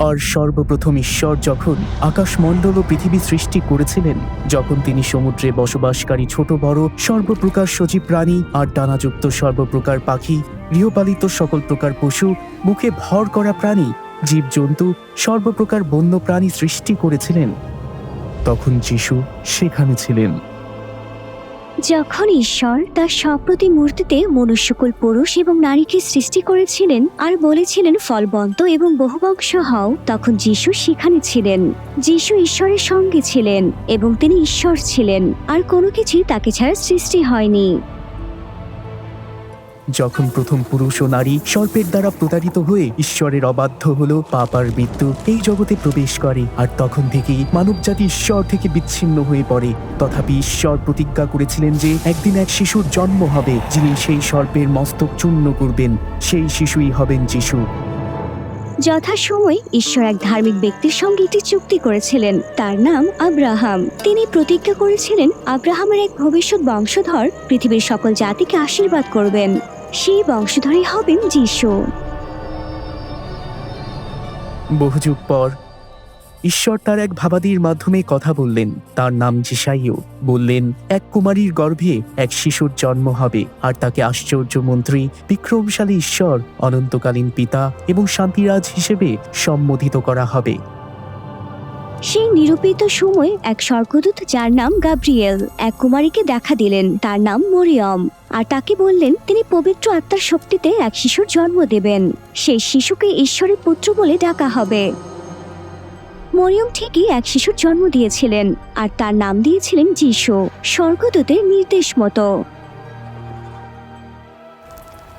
আর সর্বপ্রথম ঈশ্বর যখন আকাশমণ্ডল ও পৃথিবী সৃষ্টি করেছিলেন, যখন তিনি সমুদ্রে বসবাসকারী ছোট বড় সর্বপ্রকার সজীব প্রাণী আর ডানাযুক্ত সর্বপ্রকার পাখি, গৃহপালিত সকল প্রকার পশু, মুখে ভর করা প্রাণী, জীবজন্তু, সর্বপ্রকার বন্য প্রাণী সৃষ্টি করেছিলেন। তখন যিশু সেখানে ছিলেন। যখন ঈশ্বর তার সপ্রতি মূর্তিতে মনুষ্যকুল পুরুষ এবং নারীকে সৃষ্টি করেছিলেন আর বলেছিলেন, ফলবন্ত এবং বহুবংশ হও, তখন যিশু সেখানে ছিলেন। যিশু ঈশ্বরের সঙ্গে ছিলেন এবং তিনি ঈশ্বর ছিলেন, আর কোনো কিছুই তাকে ছাড়া সৃষ্টি হয়নি। যখন প্রথম পুরুষ ও নারী সর্পের দ্বারা প্রতারিত হয়ে ঈশ্বরের অবাধ্য হলো, পাপার মৃত্যু এই জগতে প্রবেশ করে। আর তখন থেকেই মানব জাতি ঈশ্বর থেকে বিচ্ছিন্ন হয়ে পড়ে। তথাপি ঈশ্বর প্রতিজ্ঞা করেছিলেন যে, একদিন এক শিশুর জন্ম হবে, যিনি সেই সর্পের মস্তক চূর্ণ করবেন। সেই শিশুই হবেন যিশু। যথাসময় ঈশ্বর এক ধার্মিক ব্যক্তির সঙ্গে একটি চুক্তি করেছিলেন। তার নাম আব্রাহাম। তিনি প্রতিজ্ঞা করেছিলেন, আব্রাহামের এক ভবিষ্যৎ বংশধর পৃথিবীর সকল জাতিকে আশীর্বাদ করবেন। সেই বংশধরই হবেন যিশু। বহুযুগ পর ঈশ্বর তার এক ভাবাদির মাধ্যমে কথা বললেন। তার নাম জিসাইও। বললেন, এক কুমারীর গর্ভে এক শিশুর জন্ম হবে, আর তাকে আশ্চর্য মন্ত্রী, বিক্রমশালী ঈশ্বর, অনন্তকালীন পিতা এবং শান্তিরাজ হিসেবে সম্বোধিত করা হবে। সেই নিরূপিত সময় এক স্বর্গদূত, যার নাম গাব্রিয়েল, এক কুমারীকে দেখা দিলেন। তার নাম মরিয়ম। আর তাকে বললেন, তিনি পবিত্র আত্মার শক্তিতে এক শিশুর জন্ম দেবেন। সেই শিশুকে ঈশ্বরের পুত্র বলে ডাকা হবে। মরিয়ম ঠিকই এক শিশুর জন্ম দিয়েছিলেন আর তার নাম দিয়েছিলেন যিশু। স্বর্গদূতের নির্দেশ মতো।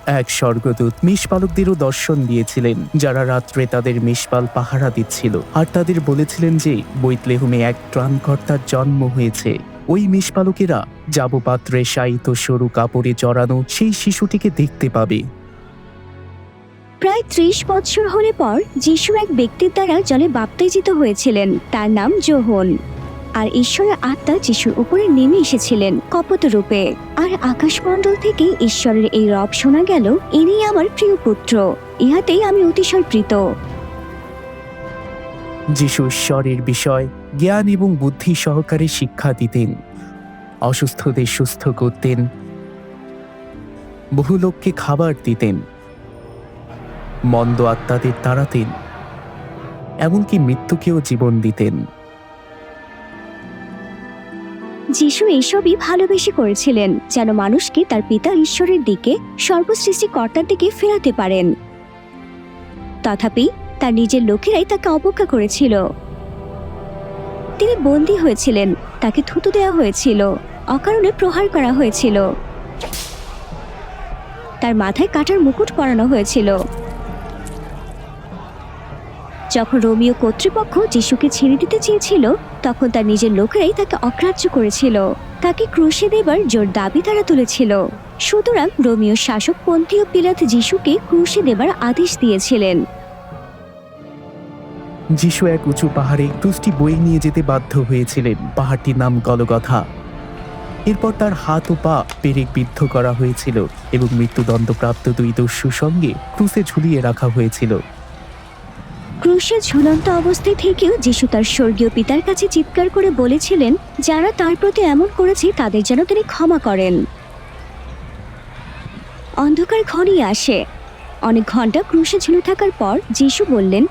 এক স্বর্গদূত মেষপালকদেরও দর্শন দিয়েছিলেন, যারা রাত্রে তাদের মেষপাল পাহারা দিচ্ছিল। আর তাদের বলেছিলেন যে, বৈতলেহুমে এক ত্রাণকর্তার জন্ম হয়েছে। ওই মেষপালকেরা যাবপাত্রে শায়িত সরু কাপড়ে জড়ানো সেই শিশুটিকে দেখতে পাবে। প্রায় ত্রিশ বৎসর হলে পর যিশু এক ব্যক্তির দ্বারা জলে বাপ্তাইজিত হয়েছিলেন। তার নাম জোহন আর ঈশ্বরের আত্মা যিশুর উপরে নেমে এসেছিলেন কপত রূপে আর আকাশমণ্ডল থেকে ঈশ্বরের এই রব শোনা গেল, ইনি আমার প্রিয় পুত্র, ইহাতেই আমি অতিশয় প্রীত। যিশু ঈশ্বরের বিষয়, জ্ঞান এবং বুদ্ধি সহকারে শিক্ষা দিতেন। অসুস্থদের সুস্থ করতেন। বহু লোককে খাবার দিতেন। মন্দ আত্মাদের তাড়াতেন, এমনকি মৃত্যুকেও জীবন দিতেন। যিশু এইসবই ভালোবেসে করেছিলেন, যেন মানুষকে তার পিতা ঈশ্বরের দিকে সর্বসৃষ্টিকর্তার দিকে ফেরাতে পারেন। তথাপি তার নিজের লোকেরাই তাকে অবজ্ঞা করেছিল। তিনি বন্দী হয়েছিলেন, তাকে থুতু দেওয়া হয়েছিল, অকারণে প্রহার করা হয়েছিল। তার মাথায় কাটার মুকুট পরানো হয়েছিল। যখন রোমিও কর্তৃপক্ষ যিশুকে ছেড়ে দিতে চেয়েছিল, তখন তার নিজের লোকেরাই তাকে অগ্রাহ্য করেছিল। তাকে ক্রুশে দেবার জোর দাবি তারা তুলেছিল। সুতরাং রোমিও শাসক পন্থীয় পিলাত যিশুকে ক্রুশে দেবার আদেশ দিয়েছিলেন। যিশু এক উঁচু পাহাড়ে ক্রুশটি বয়ে নিয়ে যেতে বাধ্য হয়েছিলেন। পাহাড়টির নাম গলগথা। এরপর তার হাত ও পা পেরেক বিদ্ধ করা হয়েছিল এবং মৃত্যুদণ্ডপ্রাপ্ত দুই দস্যুর সঙ্গে ক্রুশে ঝুলিয়ে রাখা হয়েছিল। ক্রুশে ঝুলন্ত অবস্থায় থেকেও যিশু তার স্বর্গীয় পিতার কাছে চিৎকার করে বলেছিলেন, যারা তার প্রতি এমন করেছে, তাদের যেন তিনি ক্ষমা করেন। অন্ধকার ঘনিয়ে আসে। অনেক ঘণ্টা ক্রুশে ঝুলে থাকার পর যিশু বললেন,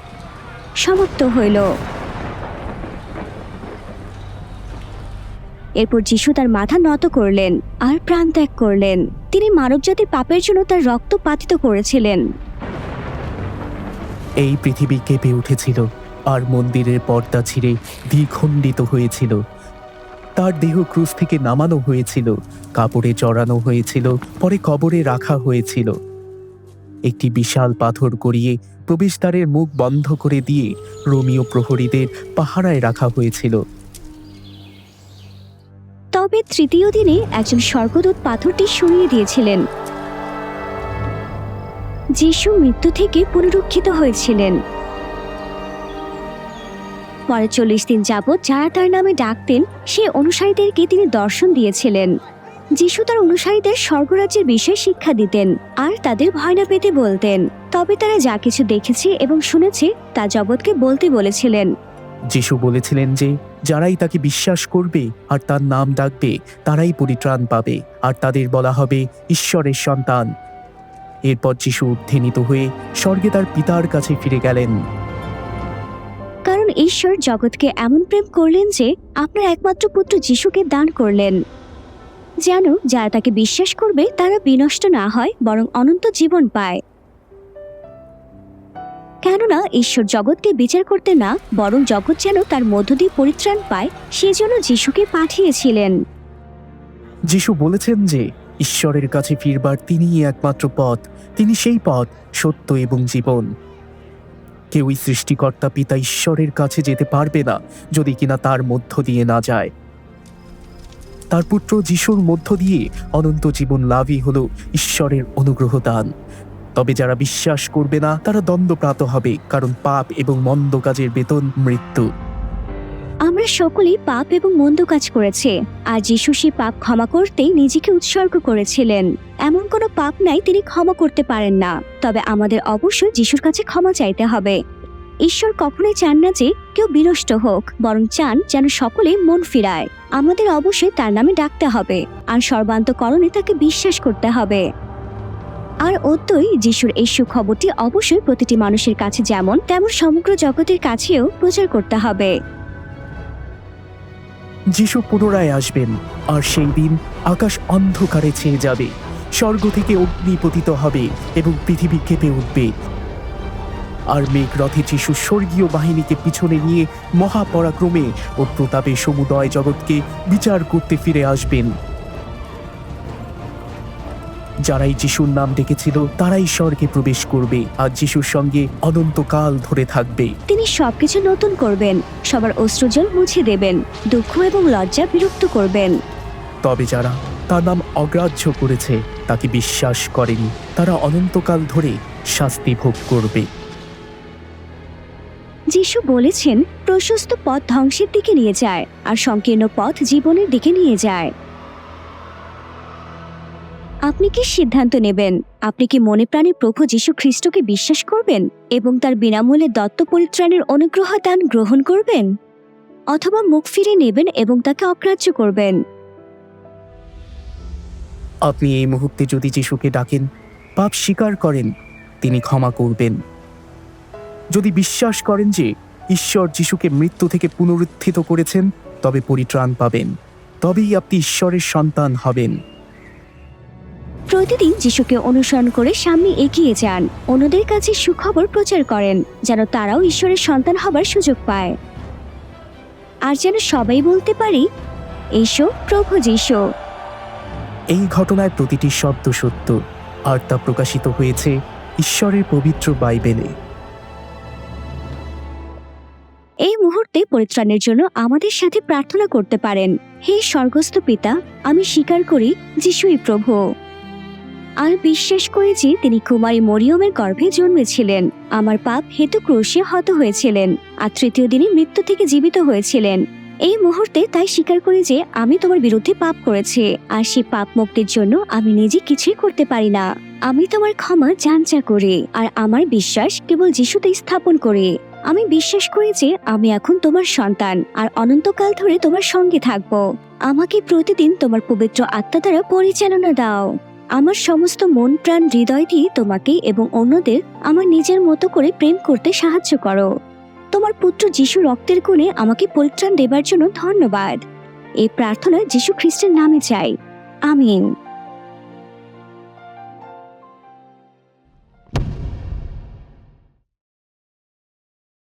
সমাপ্ত হইল। এরপর যিশু তার মাথা নত করলেন আর প্রাণ ত্যাগ করলেন। তিনি মানবজাতির পাপের জন্য তার রক্ত পাতিত করেছিলেন। এই পৃথিবী কেঁপে উঠেছিল আর মন্দিরের পর্দা ছিঁড়ে দ্বিখণ্ডিত হয়েছিল। তার দেহ ক্রুশ থেকে নামানো হয়েছিল, কাপড়ে চড়ানো হয়েছিল, পরে কবরে রাখা হয়েছিল। একটি বিশাল পাথর গড়িয়ে প্রবেশদ্বারের মুখ বন্ধ করে দিয়ে রোমিও প্রহরীদের পাহারায় রাখা হয়েছিল। তবে তৃতীয় দিনে একজন স্বর্গদূত পাথরটি সরিয়ে দিয়েছিলেন। যিশু মৃত্যু থেকে পুনরুক্ষিত হয়েছিলেন। পরে চল্লিশ দিন যাবৎ যারা তার নামে ডাকতেন, সে অনুসারীদেরকে তিনি দর্শন দিয়েছিলেন। যিশু তার অনুসারীদের স্বর্গরাজ্যের বিষয়ে শিক্ষা দিতেন আর তাদের ভয় না পেতে বলতেন। তবে তারা যা কিছু দেখেছে এবং শুনেছে, তা জগৎকে বলতে বলেছিলেন। যিশু বলেছিলেন যে, যারাই তাকে বিশ্বাস করবে আর তার নাম ডাকবে, তারাই পরিত্রাণ পাবে। আর তাদের বলা হবে, ঈশ্বরের সন্তান। এরপর যিশু উত্থিত হয়ে স্বর্গে তার পিতার কাছে ফিরে গেলেন। কারণ ঈশ্বর জগৎকে এমন প্রেম করলেন যে আপনার একমাত্র পুত্র যিশুকে দান করলেন। যেন যারা তাকে বিশ্বাস করবে তারা বিনষ্ট না হয় বরং অনন্ত জীবন পায়। কেননা ঈশ্বর জগৎকে বিচার করতে না বরং জগৎ যেন তার মধ্য দিয়ে পরিত্রাণ পায় সেজন্য যিশুকে পাঠিয়েছিলেন। যিশু বলেছেন যে ঈশ্বরের কাছে ফিরবার তিনিই একমাত্র পথ। তিনি সেই পথ, সত্য এবং জীবন। কেউই সৃষ্টিকর্তা পিতা ঈশ্বরের কাছে যেতে পারবে না, যদি কিনা তার মধ্য দিয়ে না যায়। তার পুত্র যিশুর মধ্য দিয়ে অনন্ত জীবন লাভই হল ঈশ্বরের অনুগ্রহ দান। তবে যারা বিশ্বাস করবে না, তারা দ্বন্দ্বপ্রাত হবে, কারণ পাপ এবং মন্দ কাজের বেতন মৃত্যু। আমরা সকলেই পাপ এবং মন্দ কাজ করেছে, আর যিশু সেই পাপ ক্ষমা করতেই নিজেকে উৎসর্গ করেছিলেন। এমন কোনো পাপ নাই তিনি ক্ষমা করতে পারেন না, তবে আমাদের অবশ্যই যিশুর কাছে ক্ষমা চাইতে হবে। ঈশ্বর কখনোই চান না যে কেউ বিনষ্ট হোক, বরং চান যেন সকলে মন ফিরায়। আমাদের অবশ্যই তার নামে ডাকতে হবে, আর সর্বান্তকরণে তাকে বিশ্বাস করতে হবে। আর অত্যই যিশুর এই সুখবরটি অবশ্যই প্রতিটি মানুষের কাছে যেমন, তেমন সমগ্র জগতের কাছেও প্রচার করতে হবে। যিশু পুনরায় আসবেন, আর সেই দিন আকাশ অন্ধকারে ছেয়ে যাবে। স্বর্গ থেকে অগ্নি পতিত হবে এবং পৃথিবী কেঁপে উঠবে। আর মেঘরথে যিশু স্বর্গীয় বাহিনীকে পিছনে নিয়ে মহাপরাক্রমে ও প্রতাপে সমুদয় জগৎকে বিচার করতে ফিরে আসবেন। যারাই যিশুর নাম ডেকেছিল তারাই স্বর্গে প্রবেশ করবে আর যিশুর সঙ্গে অনন্তকাল ধরে থাকবে। তিনি সবকিছু নতুন করবেন সবার অশ্রুজল মুছে দেবেন দুঃখ এবং লজ্জা বিরক্ত করবেন। তবে যারা তার নাম অগ্রাহ্য করেছে তাকে বিশ্বাস করেনি তারা অনন্তকাল ধরে শাস্তি ভোগ করবে। যিশু বলেছেন প্রশস্ত পথ ধ্বংসের দিকে নিয়ে যায় আর সংকীর্ণ পথ জীবনের দিকে নিয়ে যায়। আপনি কি সিদ্ধান্ত নেবেন? আপনি কি মনে প্রাণে প্রভু যীশু খ্রিস্টকে বিশ্বাস করবেন এবং তার বিনামূল্যে দত্ত পরিত্রাণের অনুগ্রহ দান গ্রহণ করবেন? অথবা মুখ ফিরে নেবেন এবং তাকে অগ্রাহ্য করবেন? আপনি এই মুহূর্তে যদি যিশুকে ডাকেন, পাপ স্বীকার করেন, তিনি ক্ষমা করবেন। যদি বিশ্বাস করেন যে ঈশ্বর যিশুকে মৃত্যু থেকে পুনরুত্থিত করেছেন, তবে পরিত্রাণ পাবেন। তবেই আপনি ঈশ্বরের সন্তান হবেন। প্রতিদিন যিশুকে অনুসরণ করে সামনে এগিয়ে যান। অন্যদের কাছে সুখবর প্রচার করেন যেন তারাও ঈশ্বরের সন্তান হবার সুযোগ পায়। আর যেন সবাই বলতে পারি এসো প্রভু যিশু। এই ঘটনায় প্রতিটি শব্দ সত্য আর তা প্রকাশিত হয়েছে ঈশ্বরের পবিত্র বাইবেলে। এই মুহূর্তে পরিত্রাণের জন্য আমাদের সাথে প্রার্থনা করতে পারেন হে স্বর্গস্থ পিতা আমি স্বীকার করি যিশুই প্রভু। আর বিশ্বাস করি যে তিনি কুমারী মরিয়মের গর্ভে জন্মেছিলেন। আমার পাপ হেতু ক্রোশে হত হয়েছিলেন আর তৃতীয় দিনে মৃত্যু থেকে জীবিত হয়েছিলেন। এই মুহূর্তে তাই স্বীকার করি যে আমি তোমার বিরুদ্ধে পাপ করেছি আর সেই পাপ মুক্তির জন্য আমি নিজে কিছুই করতে পারি না। আমি তোমার ক্ষমা জানচা করি আর আমার বিশ্বাস কেবল যিশুতে স্থাপন করি। আমি বিশ্বাস করি যে আমি এখন তোমার সন্তান আর অনন্তকাল ধরে তোমার সঙ্গে থাকব। আমাকে প্রতিদিন তোমার পবিত্র আত্মা দ্বারা পরিচালনা দাও। আমার সমস্ত মন প্রাণ হৃদয় দিয়ে তোমাকে এবং অন্যদের আমার নিজের মতো করে প্রেম করতে সাহায্য করো। তোমার পুত্র যিশু রক্তের গুণে আমাকে পরিত্রাণ দেবার জন্য ধন্যবাদ। এই প্রার্থনা যিশু খ্রিস্টের নামে চাই। আমিন।